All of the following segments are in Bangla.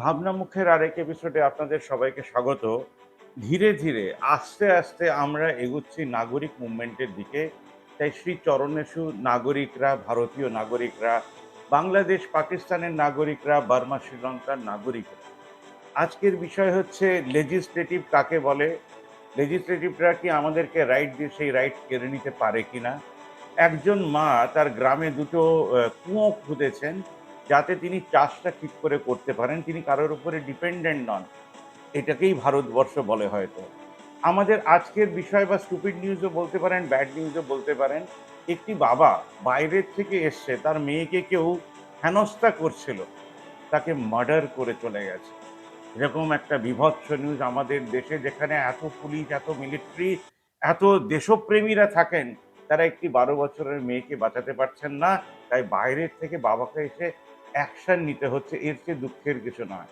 ভাবনা মুখের আরেক এপিসোডে আপনাদের সবাইকে স্বাগত। ধীরে ধীরে, আস্তে আস্তে আমরা এগুচ্ছি নাগরিক মুভমেন্টের দিকে। তাই শ্রী চরণেশু নাগরিকরা, ভারতীয় নাগরিকরা, বাংলাদেশ, পাকিস্তানের নাগরিকরা, বার্মা, শ্রীলঙ্কার নাগরিকরা। আজকের বিষয় হচ্ছে লেজিসলেটিভ কাকে বলে? লেজিসলেটিভরা কি আমাদেরকে রাইট দিয়ে সেই রাইট কেড়ে নিতে পারে কিনা? একজন মা তার গ্রামে দুটো কুয়ো খুঁজেছেন। যাতে তিনি চাষটা ঠিক করে করতে পারেন। তিনি কারোর উপরে ডিপেন্ডেন্ট নন। এটাকেই ভারতবর্ষ বলে হয়তো। আমাদের আজকের বিষয় বা স্টুপিড নিউজও বলতে পারেন ব্যাড নিউজও বলতে পারেন, একটি বাবা বাইরের থেকে এসছে, তার মেয়েকে কেউ হেনস্থা করছিল, তাকে মার্ডার করে চলে গেছে। এরকম একটা বিভৎস নিউজ আমাদের দেশে, যেখানে এত পুলিশ এত মিলিটারি এত দেশপ্রেমীরা থাকেন, তারা একটি বারো বছরের মেয়েকে বাঁচাতে পারছেন না। তাই বাইরের থেকে বাবাকে এসে অ্যাকশান নিতে হচ্ছে, এর চেয়ে দুঃখের কিছু নয়।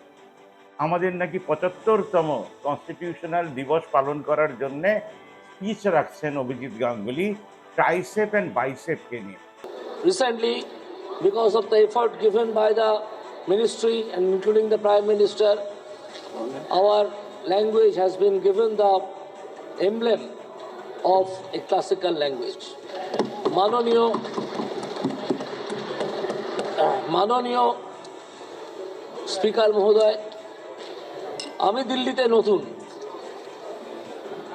আমাদের নাকি পঁচাত্তরতম কনস্টিটিউশনাল দিবস পালন করার জন্যে পিচ রাখছেন অভিজিৎ গাঙ্গুলি ট্রাইসেপ অ্যান্ড বাইসেপকে নিয়ে। Recently because of the effort given by the ministry and including the prime minister our language has been given the emblem of a classical language মাননীয় মাননীয় স্পিকার মহোদয়, আমি দিল্লিতে নতুন।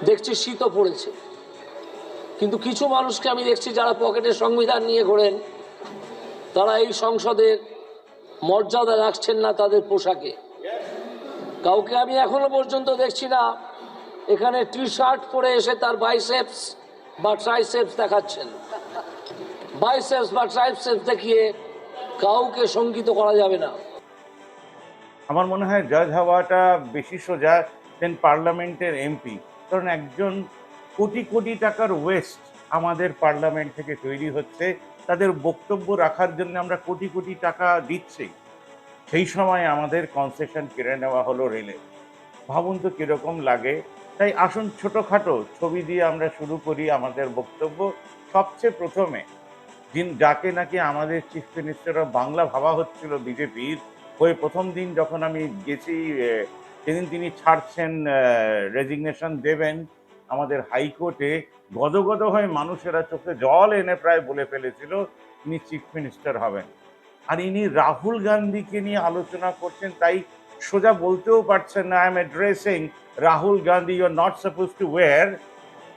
দেখছি শীতও পড়েছে। কিন্তু কিছু মানুষকে আমি দেখছি যারা পকেটে সংবিধান নিয়ে ঘোরেন, তারা এই সংসদের মর্যাদা রাখছেন না তাদের পোশাকে। কাউকে আমি এখনও পর্যন্ত দেখছি না, এখানে টি শার্ট পরে এসে তার বাইসেপস বা ট্রাইসেপস দেখাচ্ছেন। বাইসেপস বা ট্রাইসেপস দেখিয়ে কাউকে শঙ্কিত করা যাবে না। আমার মনে হয় জাজ হওয়াটা বেশি সোজা দেন পার্লামেন্টের এমপি। কারণ একজন কোটি কোটি টাকার ওয়েস্ট আমাদের পার্লামেন্ট থেকে তৈরি হচ্ছে। তাদের বক্তব্য রাখার জন্য আমরা কোটি কোটি টাকা দিচ্ছি। সেই সময় আমাদের কনসেশন কেড়ে নেওয়া হলো রেলে ভাবুন তো কীরকম লাগে। তাই আসুন ছোটোখাটো ছবি দিয়ে আমরা শুরু করি আমাদের বক্তব্য। সবচেয়ে প্রথমে যিন যাকে নাকি আমাদের চিফ মিনিস্টার অফ বাংলা ভাবা হচ্ছিল বিজেপির ওই প্রথম দিন যখন আমি গেছি সেদিন তিনি ছাড়ছেন রেজিগনেশন দেবেন আমাদের হাইকোর্টে। গদগদ হয়ে মানুষেরা চোখে জল এনে প্রায় বলে ফেলেছিল তিনি চিফ মিনিস্টার হবেন। আর ইনি রাহুল গান্ধীকে নিয়ে আলোচনা করছেন, তাই সোজা বলতেও পারছেন না I am addressing Rahul Gandhi you are not suppose to wear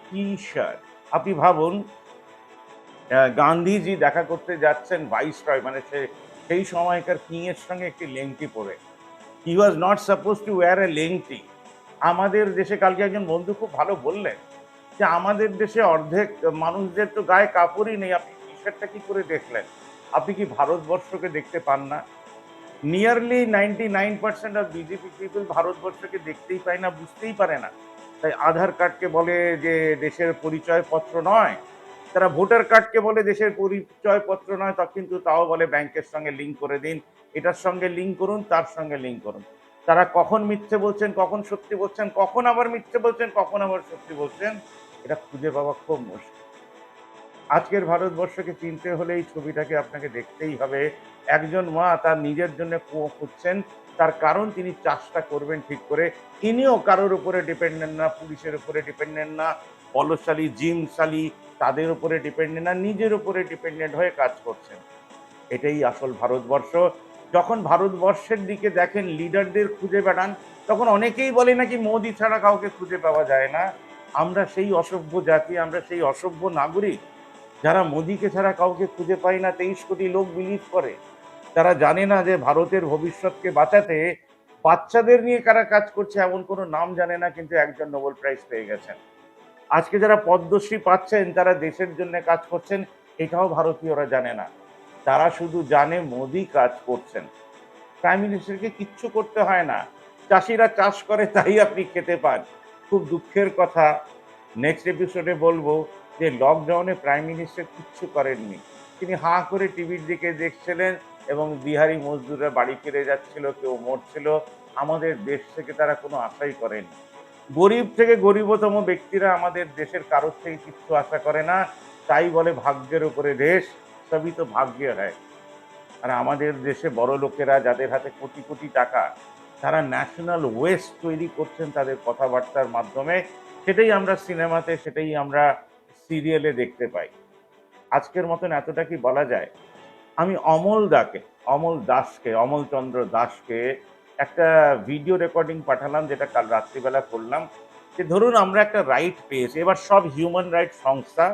T shirt আপনি ভাবুন গান্ধীজি দেখা করতে যাচ্ছেন ভাইস রয় মানে সে, সেই সময়কার কিংয়ের সঙ্গে একটি লেংটি পরে। He was not suppose to wear a লেংটি। আমাদের দেশে কালকে একজন বন্ধু খুব ভালো বললেন যে, আমাদের দেশে অর্ধেক মানুষদের তো গায়ে কাপড়ই নেই, আপনি টি শার্টটা কী করে দেখলেন? আপনি কি ভারতবর্ষকে দেখতে পান না? Nearly ninety nine percent of BJP people ভারতবর্ষকে দেখতেই পায় না, বুঝতেই পারে না। তাই আধার কার্ডকে বলে যে, দেশের পরিচয়পত্র নয় তারা ভোটার কার্ডকে বলে দেশের পরিচয়পত্র নয়, তা কিন্তু তাও বলে ব্যাংকের সঙ্গে লিঙ্ক করে দিন। এটার সঙ্গে লিঙ্ক করুন, তার সঙ্গে লিঙ্ক করুন। তারা কখন মিথ্যে বলছেন, কখন সত্যি বলছেন, কখন আবার মিথ্যে বলছেন, কখন আবার সত্যি বলছেন, এটা খুঁজে পাওয়া খুব মুশকিল। আজকের ভারতবর্ষকে চিনতে হলে এই ছবিটাকে আপনাকে দেখতেই হবে। একজন মা তার নিজের জন্য কুয়ো খুঁজছেন, তার কারণ তিনি চাষটা করবেন ঠিক করে। তিনিও কারোর উপরে ডিপেন্ডেন্ট না, পুলিশের উপরে ডিপেন্ডেন্ট না। বলশালী জিমশালী তাদের উপরে ডিপেন্ডেন্ট না, নিজের উপরে ডিপেন্ডেন্ট হয়ে কাজ করছেন। এটাই আসল ভারতবর্ষ। যখন ভারতবর্ষের দিকে দেখেন লিডারদের খুঁজে বেড়ান, তখন অনেকেই বলে নাকি মোদি ছাড়া কাউকে খুঁজে পাওয়া যায় না। আমরা সেই অসভ্য জাতি, আমরা সেই অসভ্য নাগরিক, যারা মোদিকে ছাড়া কাউকে খুঁজে পাই না, তেইশ কোটি লোক বিলিভ করে। তারা জানে না যে ভারতের ভবিষ্যৎকে বাঁচাতে বাচ্চাদের নিয়ে কারা কাজ করছে, এমন কোনো নাম জানে না, কিন্তু একজন নোবেল প্রাইজ পেয়ে গেছেন। আজকে যারা পদ্মশ্রী পাচ্ছেন তারা দেশের জন্য কাজ করছেন, এটাও ভারতীয়রা জানে না। তারা শুধু জানে মোদি কাজ করছেন। প্রাইম মিনিস্টারকে কিচ্ছু করতে হয় না। চাষিরা চাষ করে, তাই আপনি খেতে পান। খুব দুঃখের কথা। নেক্সট এপিসোডে বলব যে লকডাউনে প্রাইম মিনিস্টার কিচ্ছু করেননি। তিনি হাঁ করে টিভির দিকে দেখছিলেন এবং বিহারি মজদুররা বাড়ি ফিরে যাচ্ছিল, কেউ মরছিল। আমাদের দেশ থেকে তারা কোনো আশাই করেনি। গরিব থেকে গরিবতম ব্যক্তিরা আমাদের দেশের কারোর থেকে কিচ্ছু আশা করে না। তাই বলে ভাগ্যের উপরে দেশ, সবই তো ভাগ্য হয়। আর আমাদের দেশে বড় লোকেরা যাদের হাতে কোটি কোটি টাকা, তারা ন্যাশনাল ওয়েস্ট তৈরি করছেন তাদের কথাবার্তার মাধ্যমে। সেটাই আমরা সিনেমাতে, সেটাই আমরা সিরিয়ালে দেখতে পাই। আজকের মতন এতটা কি বলা যায়? আমি অমল দাকে, অমল দাসকে অমলচন্দ্র দাসকে একটা ভিডিও রেকর্ডিং পাঠালাম, যেটা কাল রাত্রিবেলা করলাম। যে ধরুন আমরা একটা রাইট পেয়েছি, এবার সব হিউম্যান রাইটস সংস্থা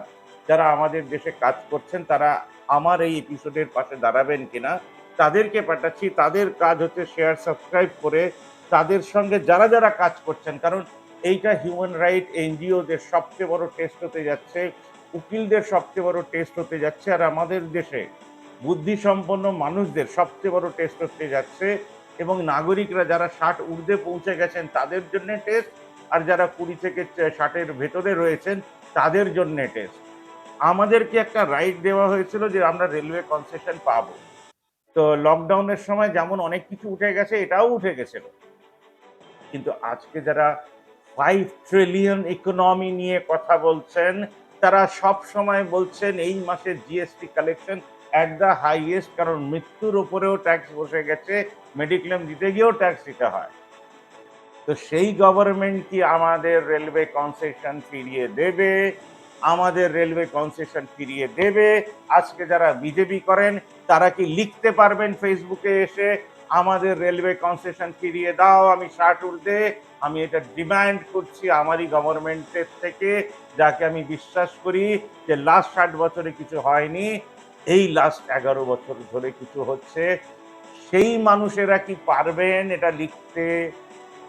যারা আমাদের দেশে কাজ করছেন, তারা আমার এই এপিসোডের পাশে দাঁড়াবেন কিনা, তাদেরকে পাঠাচ্ছি। তাদের কাজ হচ্ছে শেয়ার সাবস্ক্রাইব করে তাদের সঙ্গে যারা যারা কাজ করছেন, কারণ এইটা হিউম্যান রাইট এনজিওদের সবচেয়ে বড় টেস্ট হতে যাচ্ছে, উকিলদের সবচেয়ে বড় টেস্ট হতে যাচ্ছে, আর আমাদের দেশে বুদ্ধিসম্পন্ন মানুষদের সবচেয়ে বড় টেস্ট হতে যাচ্ছে এবং নাগরিকরা যারা ষাট ঊর্ধ্বে পৌঁছে গেছেন, তাদের জন্য টেস্ট আর যারা কুড়ি থেকে ষাটের ভেতরে রয়েছেন, তাদের জন্য টেস্ট আমাদেরকে একটা রাইট দেওয়া হয়েছিল যে, আমরা রেলওয়ে কনসেশন পাবো। তো লকডাউনের সময় যেমন অনেক কিছু উঠে গেছে, এটাও উঠে গেছিল। কিন্তু আজকে যারা ফাইভ ট্রিলিয়ন ইকোনমি নিয়ে কথা বলছেন, তারা সব সময় বলছেন, এই মাসের GST collection at the highest কারণ মৃত্যুর উপরেও ট্যাক্স বসে গেছে মেডিক্লেম দিতে গিয়েও ট্যাক্স দিতে হয়। তো সেই গভর্নমেন্ট কি আমাদের রেলওয়ে কনসেশন ফিরিয়ে দেবে, আমাদের রেলওয়ে কনসেশন ফিরিয়ে দেবে। আজকে যারা বিজেপি করেন, তারা কি লিখতে পারবেন ফেসবুকে এসে, আমাদের রেলওয়ে কনসেশন ফিরিয়ে দাও, আমি শার্ট ঊর্ধ্বে আমি এটা ডিমান্ড করছি আমারই গভর্নমেন্টের থেকে, যাকে আমি বিশ্বাস করি যে লাস্ট ষাট বছরে কিছু হয়নি এই লাস্ট এগারো বছর ধরে কিছু হচ্ছে। সেই মানুষেরা কি পারবেন এটা লিখতে?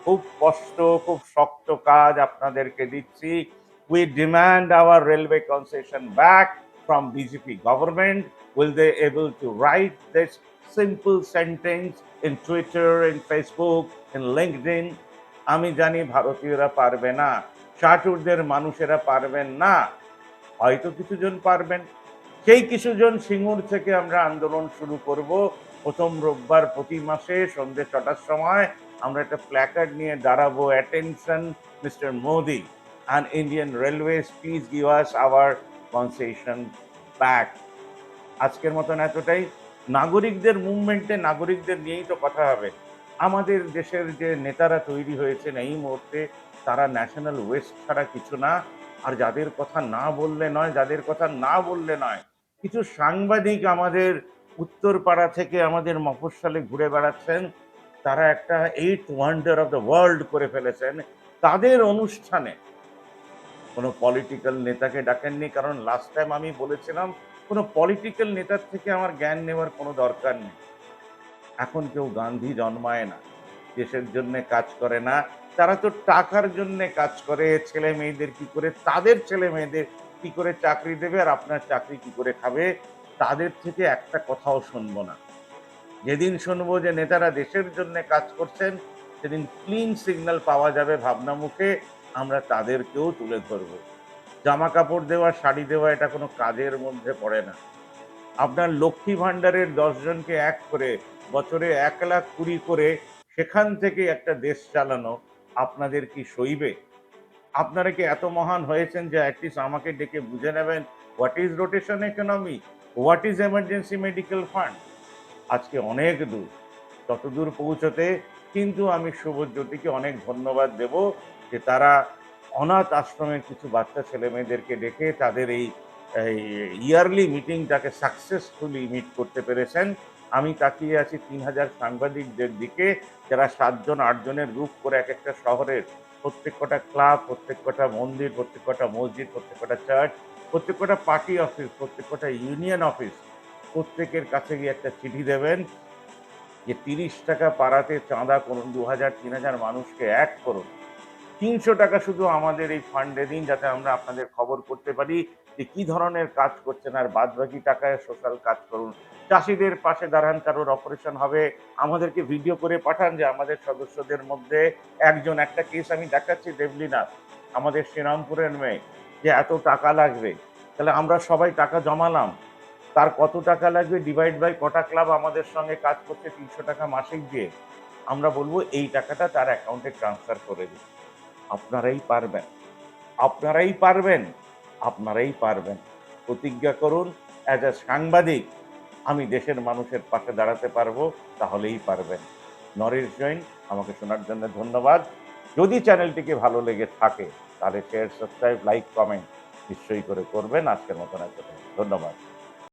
খুব কষ্ট খুব শক্ত কাজ আপনাদেরকে দিচ্ছি। We demand our railway concession back from BJP government? Will they able to write this simple sentence in Twitter, in Facebook, in LinkedIn? আমি জানি ভারতীয়রা পারবে না। ষাটুরদের মানুষেরা পারবেন না। হয়তো কিছুজন পারবেন। সেই কিছুজন সিঙ্গুর থেকে আমরা আন্দোলন শুরু করব। প্রথম রোববার প্রতি মাসে সন্ধ্যে ছটার সময় আমরা একটা প্ল্যাকার্ড নিয়ে দাঁড়াবো। Attention mister Modi and Indian Railways, please give us our concession. আজকের মতন এতটাই। নাগরিকদের মুভমেন্টে নাগরিকদের নিয়েই তো কথা হবে। আমাদের দেশের যে নেতারা তৈরি হয়েছেন এই মুহূর্তে তারা ন্যাশনাল ওয়েস্ট ছাড়া কিছু না। আর যাদের কথা না বললে নয় যাদের কথা না বললে নয় কিছু সাংবাদিক আমাদের উত্তরপাড়া থেকে আমাদের মফস্বলে ঘুরে বেড়াচ্ছেন। তারা একটা eight wonder of the world করে ফেলেছেন। তাদের অনুষ্ঠানে কোনো পলিটিক্যাল নেতাকে ডাকেননি, কারণ লাস্ট টাইম আমি বলেছিলাম, কোনো পলিটিক্যাল নেতার থেকে আমার জ্ঞান নেওয়ার কোনো দরকার নেই। এখন কেউ গান্ধী জন্মায় না, দেশের জন্য কাজ করে না। তারা তো টাকার জন্য কাজ করে, ছেলে মেয়েদের কি করে? তাদের ছেলে মেয়েদের কি করে চাকরি দেবে আর আপনার চাকরি কি করে খাবে, তাদের থেকে একটা কথাও শুনব না। যেদিন শুনব যে নেতারা দেশের জন্য কাজ করছেন, সেদিন ক্লিন সিগন্যাল পাওয়া যাবে ভাবনা মুখে, আমরা তাদেরকেও তুলে ধরবো। জামা কাপড় দেওয়া, শাড়ি দেওয়া, এটা কোনো কাজের মধ্যে পড়ে না। আপনার লক্ষ্মী ভাণ্ডারের দশজনকে এক করে বছরে এক লাখ কুড়ি করে সেখান থেকে একটা দেশ চালানো, আপনাদের কি সইবে? আপনারা কি এত মহান হয়েছেন যে অ্যাটলিস্ট আমাকে ডেকে বুঝে নেবেন? What is rotation economy what is emergency medical fund আজকে অনেক দূর, তত দূর পৌঁছতে কিন্তু আমি শুভজ্যোতিকে অনেক ধন্যবাদ দেব যে তারা অনাথ আশ্রমের কিছু বাচ্চা ছেলে মেয়েদেরকে ডেকে তাদের এই ইয়ারলি মিটিংটাকে সাকসেসফুলি মিট করতে পেরেছেন। আমি তাকিয়ে আছি তিন হাজার সাংবাদিকদের দিকে, যারা সাতজন, আটজনের গ্রুপ করে এক একটা শহরের প্রত্যেক কটা ক্লাব, প্রত্যেক কটা মন্দির, প্রত্যেক কটা মসজিদ, প্রত্যেক কটা চার্চ, প্রত্যেক কটা পার্টি অফিস, প্রত্যেক কটা ইউনিয়ন অফিস, প্রত্যেকের কাছে গিয়ে একটা চিঠি দেবেন যে তিরিশ টাকা পাড়াতে চাঁদা করুন, দু হাজার, তিন হাজার মানুষকে এক করুন। তিনশো টাকা শুধু আমাদের এই ফান্ডে দিন যাতে আমরা আপনাদের খবর করতে পারি। যে কি ধরনের কাজ করছেন আর বাদ বাকি টাকায় সোশ্যাল কাজ করুন। চাষিদের পাশে দাঁড়ান, কারোর অপারেশন হবে। আমাদেরকে ভিডিও করে পাঠান যে আমাদের সদস্যদের মধ্যে একজন, একটা কেস আমি দেখাচ্ছি দেবলিনাথ আমাদের শ্রীরামপুরের মেয়ে, যে এত টাকা লাগবে। তাহলে আমরা সবাই টাকা জমালাম। তার কত টাকা লাগবে ডিভাইড বাই কটা ক্লাব আমাদের সঙ্গে কাজ করছে তিনশো টাকা মাসিক দিয়ে। আমরা বলব এই টাকাটা তার অ্যাকাউন্টে ট্রান্সফার করে দিন। আপনারাই পারবেন। আপনারাই পারবেন। আপনারাই পারবেন। প্রতিজ্ঞা করুন অ্যাজ এ সাংবাদিক, আমি দেশের মানুষের পাশে দাঁড়াতে পারব, তাহলেই পারবেন। নরেশ জৈন, আমাকে শোনার জন্য ধন্যবাদ। যদি চ্যানেলটিকে ভালো লেগে থাকে, তাহলে শেয়ার সাবস্ক্রাইব লাইক কমেন্ট নিশ্চয়ই করে করবেন। আজকের মতন এতটাই ধন্যবাদ।